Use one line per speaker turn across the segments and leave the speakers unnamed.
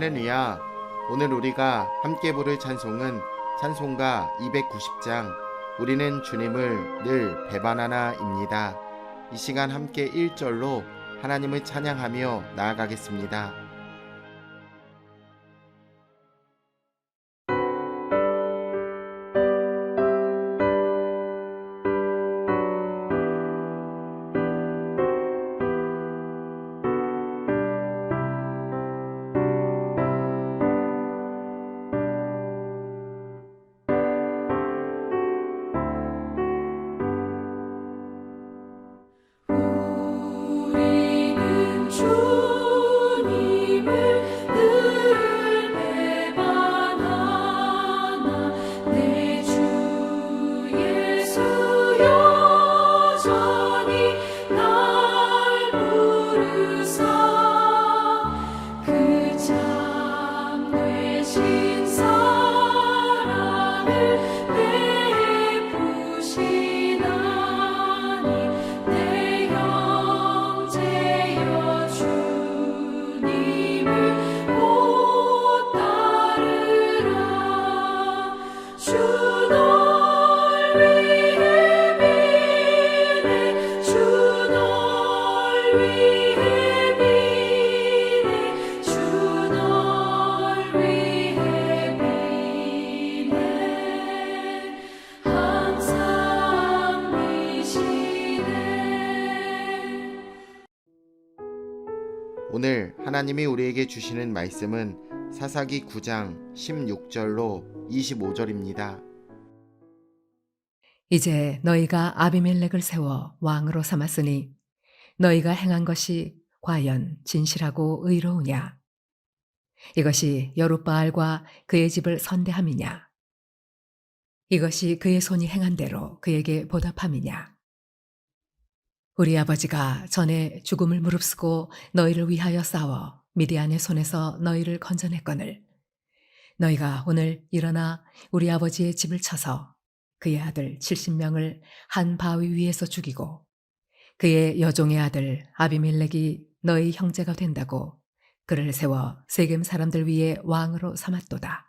할렐루야. 오늘 우리가 함께 부를 찬송은 찬송가 290장 우리는 주님을 늘 배반하나입니다. 이 시간 함께 1절로 하나님을 찬양하며 나아가겠습니다. 하나님이 우리에게 주시는 말씀은 사사기 9장 16절로 25절입니다.
이제 너희가 아비멜렉을 세워 왕으로 삼았으니 너희가 행한 것이 과연 진실하고 의로우냐? 이것이 여룻바알과 그의 집을 선대함이냐? 이것이 그의 손이 행한 대로 그에게 보답함이냐? 우리 아버지가 전에 죽음을 무릅쓰고 너희를 위하여 싸워 미디안의 손에서 너희를 건져냈거늘 너희가 오늘 일어나 우리 아버지의 집을 쳐서 그의 아들 70명을 한 바위 위에서 죽이고 그의 여종의 아들 아비멜렉이 너희 형제가 된다고 그를 세워 세겜 사람들 위에 왕으로 삼았도다.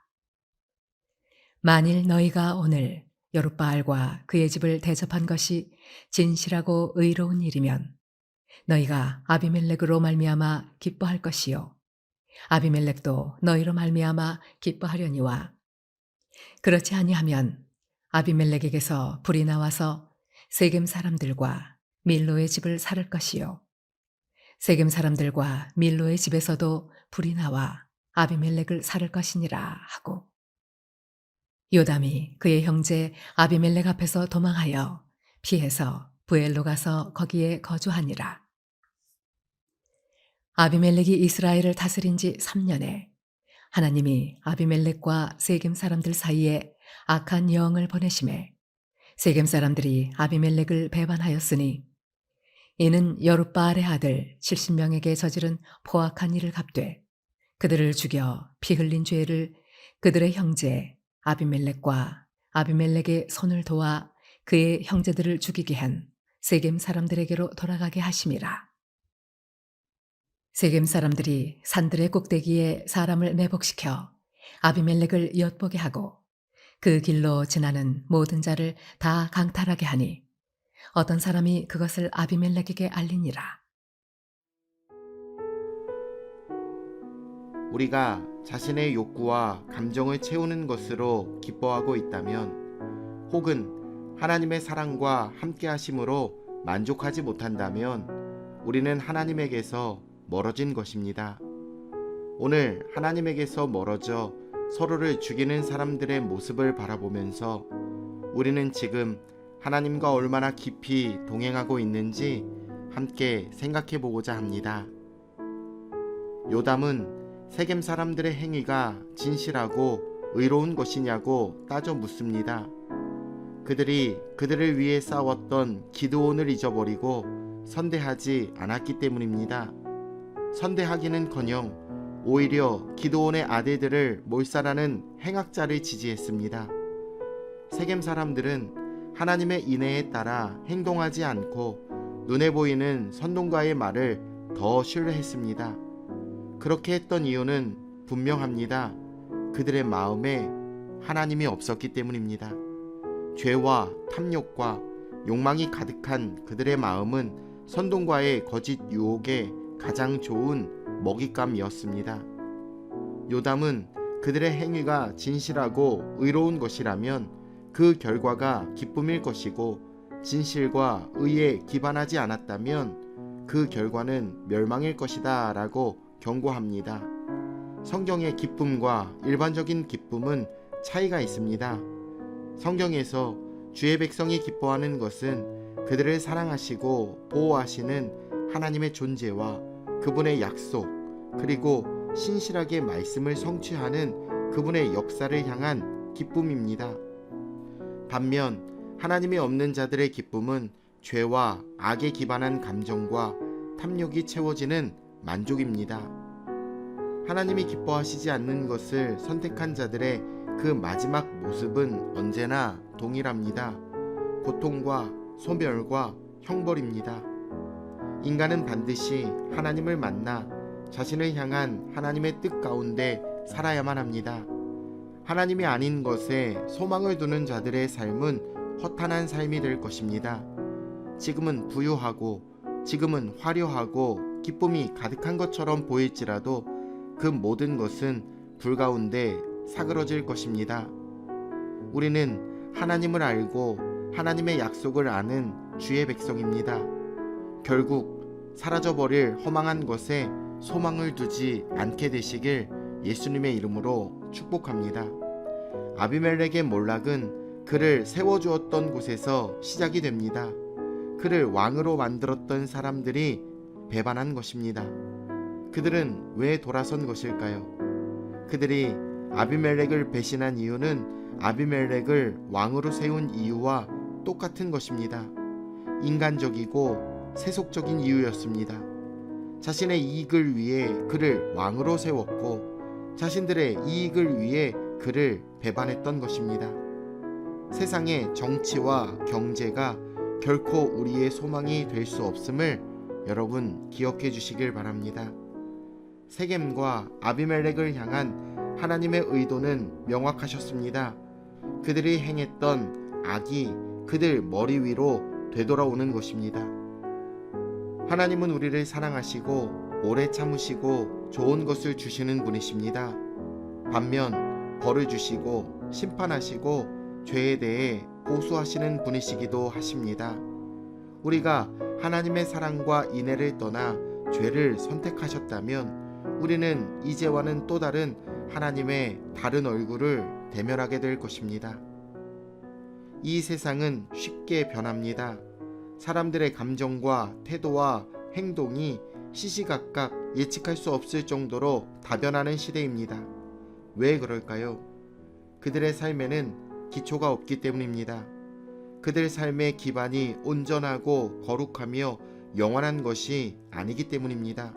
만일 너희가 오늘 여룻바알과 그의 집을 대접한 것이 진실하고 의로운 일이면 너희가 아비멜렉으로 말미암아 기뻐할 것이요 아비멜렉도 너희로 말미암아 기뻐하려니와 그렇지 아니하면 아비멜렉에게서 불이 나와서 세겜 사람들과 밀로의 집을 살을 것이요. 세겜 사람들과 밀로의 집에서도 불이 나와 아비멜렉을 살을 것이니라 하고. 요담이 그의 형제 아비멜렉 앞에서 도망하여 피해서 부엘로 가서 거기에 거주하니라. 아비멜렉이 이스라엘을 다스린 지 3년에 하나님이 아비멜렉과 세겜 사람들 사이에 악한 영을 보내심에 세겜 사람들이 아비멜렉을 배반하였으니 이는 여룻바알의 아들 70명에게 저지른 포악한 일을 갚되 그들을 죽여 피 흘린 죄를 그들의 형제 아비멜렉과 아비멜렉의 손을 도와 그의 형제들을 죽이게 한 세겜 사람들에게로 돌아가게 하심이라. 세겜 사람들이 산들의 꼭대기에 사람을 매복시켜 아비멜렉을 엿보게 하고 그 길로 지나는 모든 자를 다 강탈하게 하니 어떤 사람이 그것을 아비멜렉에게 알리니라.
우리가 자신의 욕구와 감정을 채우는 것으로 기뻐하고 있다면 혹은 하나님의 사랑과 함께 하심으로 만족하지 못한다면 우리는 하나님에게서 멀어진 것입니다. 오늘 하나님에게서 멀어져 서로를 죽이는 사람들의 모습을 바라보면서 우리는 지금 하나님과 얼마나 깊이 동행하고 있는지 함께 생각해 보고자 합니다. 요담은 세겜 사람들의 행위가 진실하고 의로운 것이냐고 따져 묻습니다. 그들이 그들을 위해 싸웠던 기드온을 잊어버리고 선대하지 않았기 때문입니다. 선대하기는커녕 오히려 기드온의 아들들을 몰살하는 행악자를 지지했습니다. 세겜 사람들은 하나님의 인애에 따라 행동하지 않고 눈에 보이는 선동가의 말을 더 신뢰했습니다. 그렇게 했던 이유는 분명합니다. 그들의 마음에 하나님이 없었기 때문입니다. 죄와 탐욕과 욕망이 가득한 그들의 마음은 선동과의 거짓 유혹에 가장 좋은 먹잇감이었습니다. 요담은 그들의 행위가 진실하고 의로운 것이라면 그 결과가 기쁨일 것이고 진실과 의에 기반하지 않았다면 그 결과는 멸망일 것이다 라고 경고합니다. 성경의 기쁨과 일반적인 기쁨은 차이가 있습니다. 성경에서 주의 백성이 기뻐하는 것은 그들을 사랑하시고 보호하시는 하나님의 존재와 그분의 약속, 그리고 신실하게 말씀을 성취하는 그분의 역사를 향한 기쁨입니다. 반면 하나님이 없는 자들의 기쁨은 죄와 악에 기반한 감정과 탐욕이 채워지는 만족입니다. 하나님이 기뻐하시지 않는 것을 선택한 자들의 그 마지막 모습은 언제나 동일합니다. 고통과 소멸과 형벌입니다. 인간은 반드시 하나님을 만나 자신을 향한 하나님의 뜻 가운데 살아야만 합니다. 하나님이 아닌 것에 소망을 두는 자들의 삶은 허탄한 삶이 될 것입니다. 지금은 부유하고 지금은 화려하고 기쁨이 가득한 것처럼 보일지라도 그 모든 것은 불 가운데 사그러질 것입니다. 우리는 하나님을 알고 하나님의 약속을 아는 주의 백성입니다. 결국 사라져버릴 허망한 것에 소망을 두지 않게 되시길 예수님의 이름으로 축복합니다. 아비멜렉의 몰락은 그를 세워주었던 곳에서 시작이 됩니다. 그를 왕으로 만들었던 사람들이 배반한 것입니다. 그들은 왜 돌아선 것일까요? 그들이 아비멜렉을 배신한 이유는 아비멜렉을 왕으로 세운 이유와 똑같은 것입니다. 인간적이고 세속적인 이유였습니다. 자신의 이익을 위해 그를 왕으로 세웠고 자신들의 이익을 위해 그를 배반했던 것입니다. 세상의 정치와 경제가 결코 우리의 소망이 될 수 없음을 여러분 기억해 주시길 바랍니다. 세겜과 아비멜렉을 향한 하나님의 의도는 명확하셨습니다. 그들이 행했던 악이 그들 머리 위로 되돌아오는 것입니다. 하나님은 우리를 사랑하시고 오래 참으시고 좋은 것을 주시는 분이십니다. 반면 벌을 주시고 심판하시고 죄에 대해 보수하시는 분이시기도 하십니다. 우리가 하나님의 사랑과 인애를 떠나 죄를 선택하셨다면 우리는 이제와는 또 다른 하나님의 다른 얼굴을 대면하게 될 것입니다. 이 세상은 쉽게 변합니다. 사람들의 감정과 태도와 행동이 시시각각 예측할 수 없을 정도로 다변하는 시대입니다. 왜 그럴까요? 그들의 삶에는 기초가 없기 때문입니다. 그들 삶의 기반이 온전하고 거룩하며 영원한 것이 아니기 때문입니다.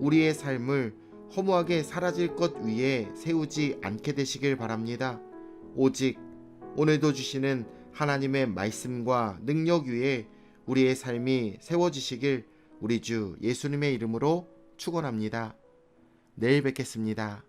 우리의 삶을 허무하게 사라질 것 위에 세우지 않게 되시길 바랍니다. 오직 오늘도 주시는 하나님의 말씀과 능력 위에 우리의 삶이 세워지시길 우리 주 예수님의 이름으로 축원합니다. 내일 뵙겠습니다.